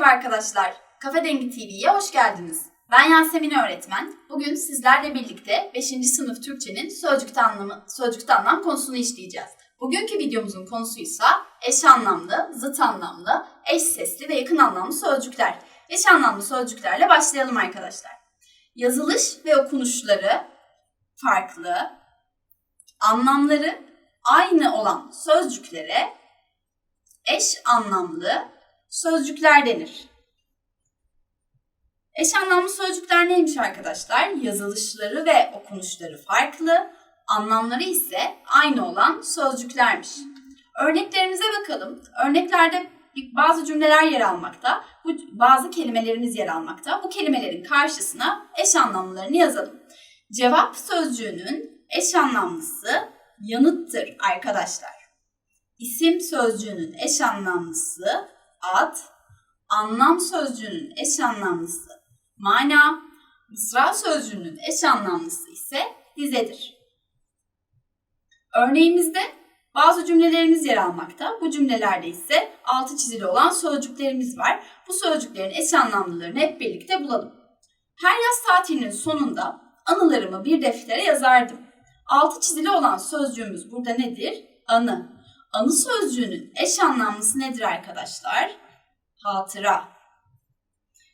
Merhaba arkadaşlar. Kafe Dengi TV'ye hoş geldiniz. Ben Yasemin öğretmen. Bugün sizlerle birlikte 5. sınıf Türkçenin sözcükte anlamı, sözcükte anlam konusunu işleyeceğiz. Bugünkü videomuzun konusuysa eş anlamlı, zıt anlamlı, eş sesli ve yakın anlamlı sözcükler. Eş anlamlı sözcüklerle başlayalım arkadaşlar. Yazılış ve okunuşları farklı, anlamları aynı olan sözcüklere eş anlamlı sözcükler denir. Eş anlamlı sözcükler neymiş arkadaşlar? Yazılışları ve okunuşları farklı, anlamları ise aynı olan sözcüklermiş. Örneklerimize bakalım. Örneklerde bazı cümleler yer almakta, bazı kelimelerimiz yer almakta. Bu kelimelerin karşısına eş anlamlılarını yazalım. Cevap sözcüğünün eş anlamlısı yanıttır arkadaşlar. İsim sözcüğünün eş anlamlısı ad, anlam sözcüğünün eş anlamlısı mana, mısra sözcüğünün eş anlamlısı ise dizedir. Örneğimizde bazı cümlelerimiz yer almakta. Bu cümlelerde ise altı çizili olan sözcüklerimiz var. Bu sözcüklerin eş anlamlılarını hep birlikte bulalım. Her yaz tatilinin sonunda anılarımı bir deftere yazardım. Altı çizili olan sözcüğümüz burada nedir? Anı. Anı sözcüğünün eş anlamlısı nedir arkadaşlar? Hatıra.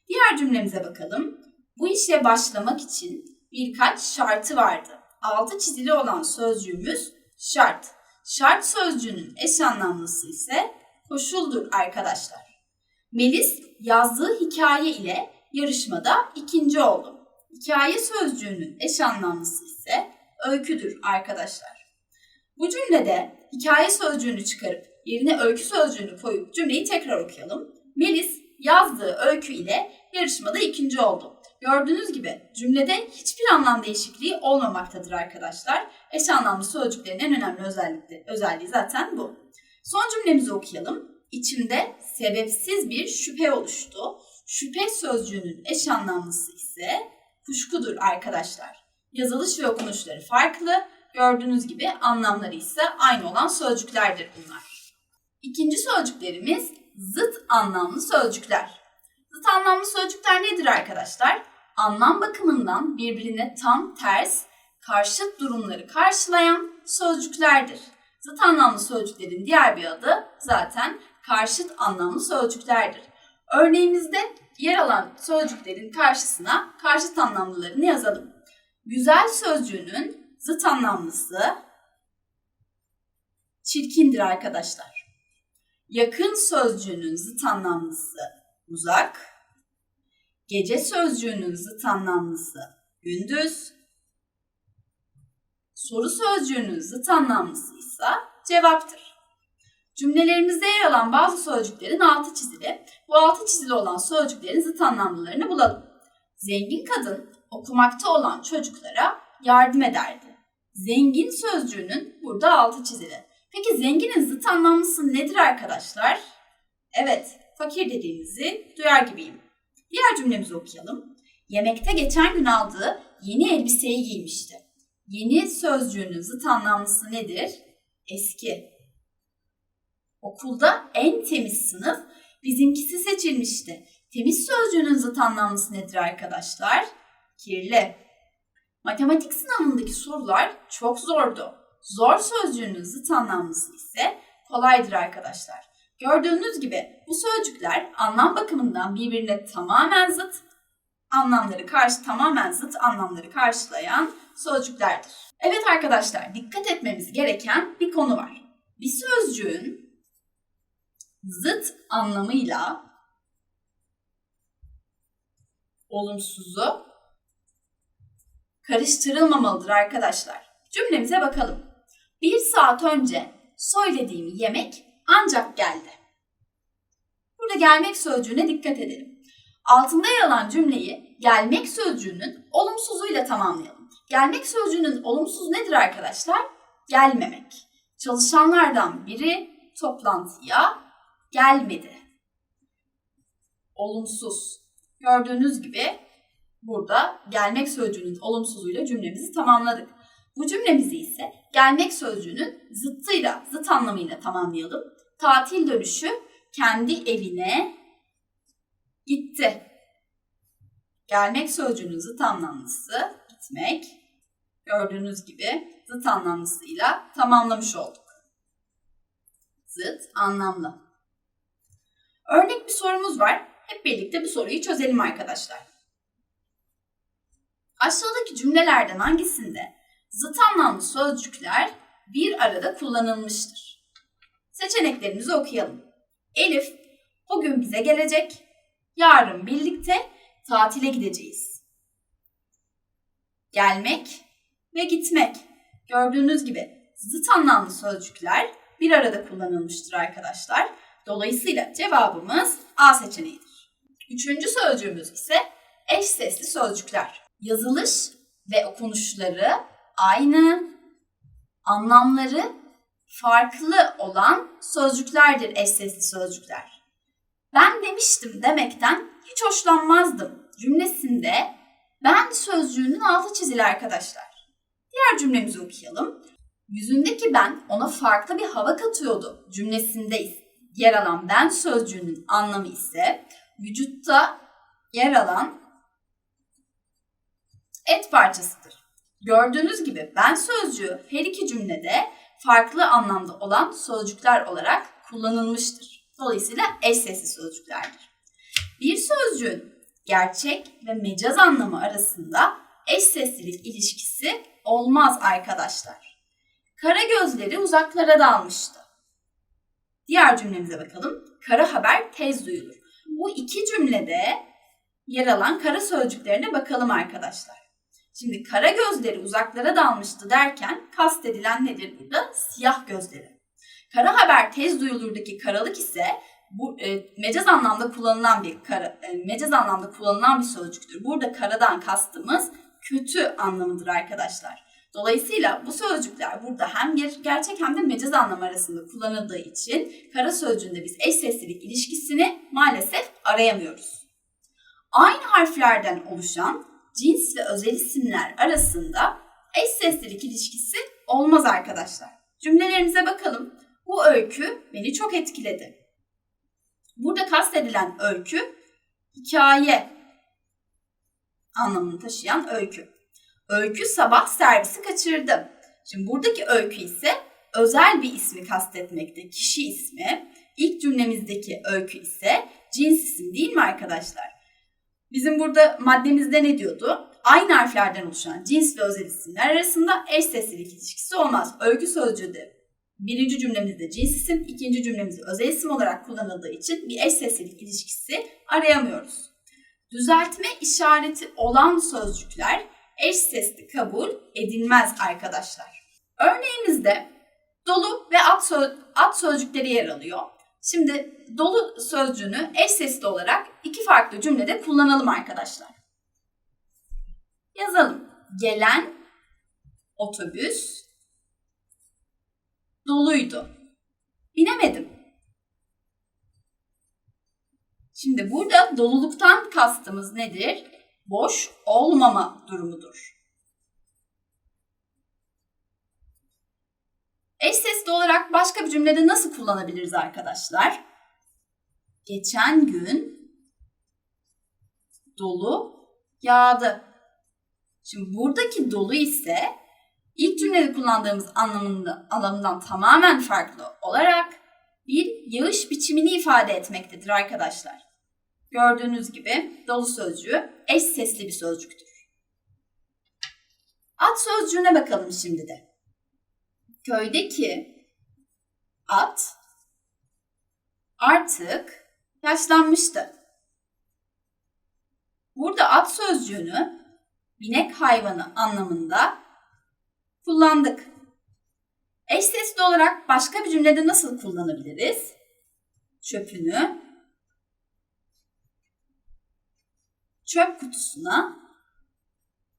Diğer cümlemize bakalım. Bu işe başlamak için birkaç şartı vardı. Altı çizili olan sözcüğümüz şart. Şart sözcüğünün eş anlamlısı ise koşuldur arkadaşlar. Melis yazdığı hikaye ile yarışmada ikinci oldu. Hikaye sözcüğünün eş anlamlısı ise öyküdür arkadaşlar. Bu cümlede hikaye sözcüğünü çıkarıp yerine öykü sözcüğünü koyup cümleyi tekrar okuyalım. Melis yazdığı öykü ile yarışmada ikinci oldu. Gördüğünüz gibi cümlede hiçbir anlam değişikliği olmamaktadır arkadaşlar. Eş anlamlı sözcüklerin en önemli özelliği, özelliği zaten bu. Son cümlemizi okuyalım. İçimde sebepsiz bir şüphe oluştu. Şüphe sözcüğünün eş anlamlısı ise kuşkudur arkadaşlar. Yazılış ve okunuşları farklı. Gördüğünüz gibi anlamları ise aynı olan sözcüklerdir bunlar. İkinci sözcüklerimiz zıt anlamlı sözcükler. Zıt anlamlı sözcükler nedir arkadaşlar? Anlam bakımından birbirine tam ters, karşıt durumları karşılayan sözcüklerdir. Zıt anlamlı sözcüklerin diğer bir adı zaten karşıt anlamlı sözcüklerdir. Örneğimizde yer alan sözcüklerin karşısına karşıt anlamlılarını yazalım. Güzel sözcüğünün zıt anlamlısı çirkindir arkadaşlar. Yakın sözcüğünün zıt anlamlısı uzak. Gece sözcüğünün zıt anlamlısı gündüz. Soru sözcüğünün zıt anlamlısı ise cevaptır. Cümlelerimizde yer alan bazı sözcüklerin altı çizili. Bu altı çizili olan sözcüklerin zıt anlamlılarını bulalım. Zengin kadın okumakta olan çocuklara yardım ederdi. Zengin sözcüğünün burada altı çizili. Peki zenginin zıt anlamlısı nedir arkadaşlar? Evet, fakir dediğimizi duyar gibiyim. Diğer cümlemizi okuyalım. Yemekte geçen gün aldığı yeni elbiseyi giymişti. Yeni sözcüğünün zıt anlamlısı nedir? Eski. Okulda en temiz sınıf bizimkisi seçilmişti. Temiz sözcüğünün zıt anlamlısı nedir arkadaşlar? Kirli. Matematik sınavındaki sorular çok zordu. Zor sözcüğünün zıt anlamlısı ise kolaydır arkadaşlar. Gördüğünüz gibi bu sözcükler anlam bakımından birbirine tamamen zıt, anlamları karşı tamamen zıt anlamları karşılayan sözcüklerdir. Evet arkadaşlar, dikkat etmemiz gereken bir konu var. Bir sözcüğün zıt anlamıyla olumsuzu karıştırılmamalıdır arkadaşlar. Cümlemize bakalım. Bir saat önce söylediğim yemek ancak geldi. Burada gelmek sözcüğüne dikkat edelim. Altında yer alan cümleyi gelmek sözcüğünün olumsuzuyla tamamlayalım. Gelmek sözcüğünün olumsuz nedir arkadaşlar? Gelmemek. Çalışanlardan biri toplantıya gelmedi. Olumsuz. Gördüğünüz gibi burada gelmek sözcüğünün olumsuzuyla cümlemizi tamamladık. Bu cümlemizi ise gelmek sözcüğünün zıttıyla, zıt anlamıyla tamamlayalım. Tatil dönüşü kendi evine gitti. Gelmek sözcüğünün zıt anlamlısı gitmek. Gördüğünüz gibi zıt anlamlısıyla tamamlamış olduk. Zıt anlamlı. Örnek bir sorumuz var. Hep birlikte bu soruyu çözelim arkadaşlar. Aşağıdaki cümlelerden hangisinde zıt anlamlı sözcükler bir arada kullanılmıştır? Seçeneklerimizi okuyalım. Elif bugün bize gelecek. Yarın birlikte tatile gideceğiz. Gelmek ve gitmek. Gördüğünüz gibi zıt anlamlı sözcükler bir arada kullanılmıştır arkadaşlar. Dolayısıyla cevabımız A seçeneğidir. Üçüncü sözcüğümüz ise eş sesli sözcükler. Yazılış ve okunuşları aynı, anlamları farklı olan sözcüklerdir eş sesli sözcükler. Ben demiştim demekten hiç hoşlanmazdım cümlesinde ben sözcüğünün altı çizili arkadaşlar. Diğer cümlemizi okuyalım. Yüzündeki ben ona farklı bir hava katıyordu cümlesinde yer alan ben sözcüğünün anlamı ise vücutta yer alan et parçasıdır. Gördüğünüz gibi ben sözcüğü her iki cümlede farklı anlamda olan sözcükler olarak kullanılmıştır. Dolayısıyla eş sesli sözcüklerdir. Bir sözcüğün gerçek ve mecaz anlamı arasında eş seslilik ilişkisi olmaz arkadaşlar. Kara gözleri uzaklara dalmıştı. Diğer cümlemize bakalım. Kara haber tez duyulur. Bu iki cümlede yer alan kara sözcüklerine bakalım arkadaşlar. Şimdi kara gözleri uzaklara dalmıştı derken kastedilen nedir burada? Siyah gözleri. Kara haber tez duyulurdaki karalık ise bu e, mecaz anlamda kullanılan bir kara, e, mecaz anlamda kullanılan bir sözcüktür. Burada karadan kastımız kötü anlamıdır arkadaşlar. Dolayısıyla bu sözcükler burada hem gerçek hem de mecaz anlam arasında kullanıldığı için kara sözcüğünde biz eş seslilik ilişkisini maalesef arayamıyoruz. Aynı harflerden oluşan cins ve özel isimler arasında eş seslilik ilişkisi olmaz arkadaşlar. Cümlelerimize bakalım. Bu öykü beni çok etkiledi. Burada kastedilen öykü hikaye anlamını taşıyan öykü. Öykü sabah servisi kaçırdı. Şimdi buradaki öykü ise özel bir ismi kastetmekte, kişi ismi. İlk cümlemizdeki öykü ise cins isim değil mi arkadaşlar? Bizim burada maddemizde ne diyordu? Aynı harflerden oluşan cins ve özel isimler arasında eş seslilik ilişkisi olmaz. Öykü sözcüğü birinci cümlemizde cins isim, ikinci cümlemizde özel isim olarak kullanıldığı için bir eş seslilik ilişkisi arayamıyoruz. Düzeltme işareti olan sözcükler eş sesli kabul edilmez arkadaşlar. Örneğimizde dolu ve at, söz, at sözcükleri yer alıyor. Şimdi dolu sözcüğünü eş sesli olarak iki farklı cümlede kullanalım arkadaşlar. Yazalım. Gelen otobüs doluydu. Binemedim. Şimdi burada doluluktan kastımız nedir? Boş olmama durumudur. Eş sesli olarak başka bir cümlede nasıl kullanabiliriz arkadaşlar? Geçen gün dolu yağdı. Şimdi buradaki dolu ise ilk cümlede kullandığımız anlamında, anlamından tamamen farklı olarak bir yağış biçimini ifade etmektedir arkadaşlar. Gördüğünüz gibi dolu sözcüğü eş sesli bir sözcüktür. At sözcüğüne bakalım şimdi de. Köydeki at artık yaşlanmıştı. Burada at sözcüğünü binek hayvanı anlamında kullandık. Eş sesli olarak başka bir cümlede nasıl kullanabiliriz? Çöpünü çöp kutusuna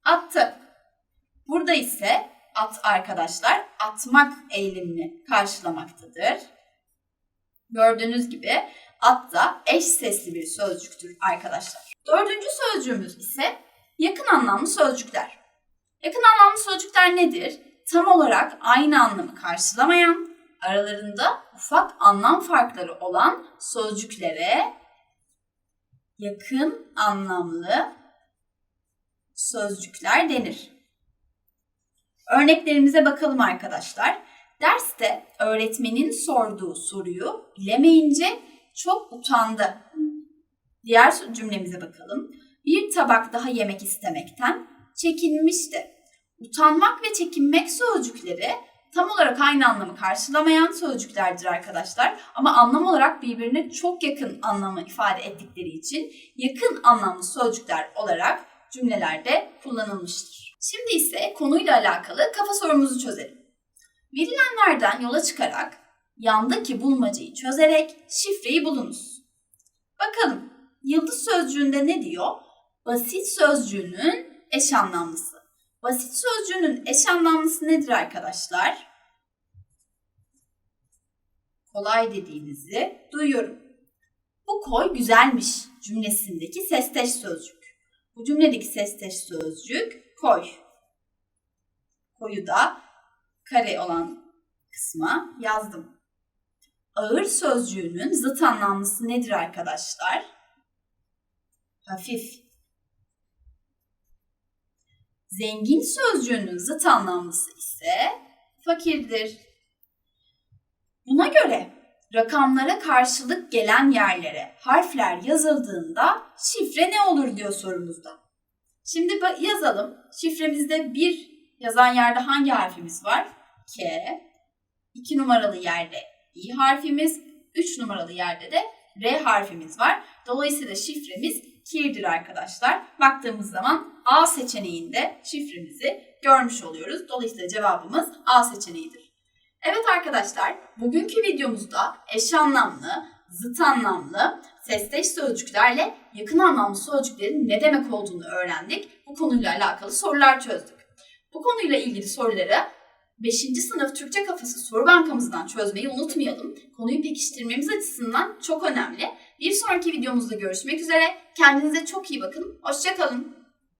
attı. Burada ise at arkadaşlar atmak eylemini karşılamaktadır. Gördüğünüz gibi at da eş sesli bir sözcüktür arkadaşlar. Dördüncü sözcüğümüz ise yakın anlamlı sözcükler. Yakın anlamlı sözcükler nedir? Tam olarak aynı anlamı karşılamayan, aralarında ufak anlam farkları olan sözcüklere yakın anlamlı sözcükler denir. Örneklerimize bakalım arkadaşlar. Derste öğretmenin sorduğu soruyu bilemeyince çok utandı. Diğer cümlemize bakalım. Bir tabak daha yemek istemekten çekinmişti. Utanmak ve çekinmek sözcükleri tam olarak aynı anlamı karşılamayan sözcüklerdir arkadaşlar. Ama anlam olarak birbirine çok yakın anlamı ifade ettikleri için yakın anlamlı sözcükler olarak cümlelerde kullanılmıştır. Şimdi ise konuyla alakalı kafa sorumuzu çözelim. Verilenlerden yola çıkarak yandaki bulmacayı çözerek şifreyi bulunuz. Bakalım yıldız sözcüğünde ne diyor? Basit sözcüğünün eş anlamlısı. Basit sözcüğünün eş anlamlısı nedir arkadaşlar? Kolay dediğinizi duyuyorum. Bu koy güzelmiş cümlesindeki sesteş sözcük. Bu cümledeki sesteş sözcük koy. Koyu da kare olan kısma yazdım. Ağır sözcüğünün zıt anlamlısı nedir arkadaşlar? Hafif. Zengin sözcüğünün zıt anlamlısı ise fakirdir. Buna göre rakamlara karşılık gelen yerlere harfler yazıldığında şifre ne olur diyor sorumuzda. Şimdi yazalım. Şifremizde bir yazan yerde hangi harfimiz var? K. 2 numaralı yerde İ harfimiz, 3 numaralı yerde de R harfimiz var. Dolayısıyla şifremiz kirdir arkadaşlar. Baktığımız zaman A seçeneğinde şifremizi görmüş oluyoruz. Dolayısıyla cevabımız A seçeneğidir. Evet arkadaşlar, bugünkü videomuzda eş anlamlı, zıt anlamlı, sesteş sözcüklerle yakın anlamlı sözcüklerin ne demek olduğunu öğrendik. Bu konuyla alakalı sorular çözdük. Bu konuyla ilgili soruları 5. sınıf Türkçe Kafası soru bankamızdan çözmeyi unutmayalım. Konuyu pekiştirmemiz açısından çok önemli. Bir sonraki videomuzda görüşmek üzere. Kendinize çok iyi bakın. Hoşçakalın.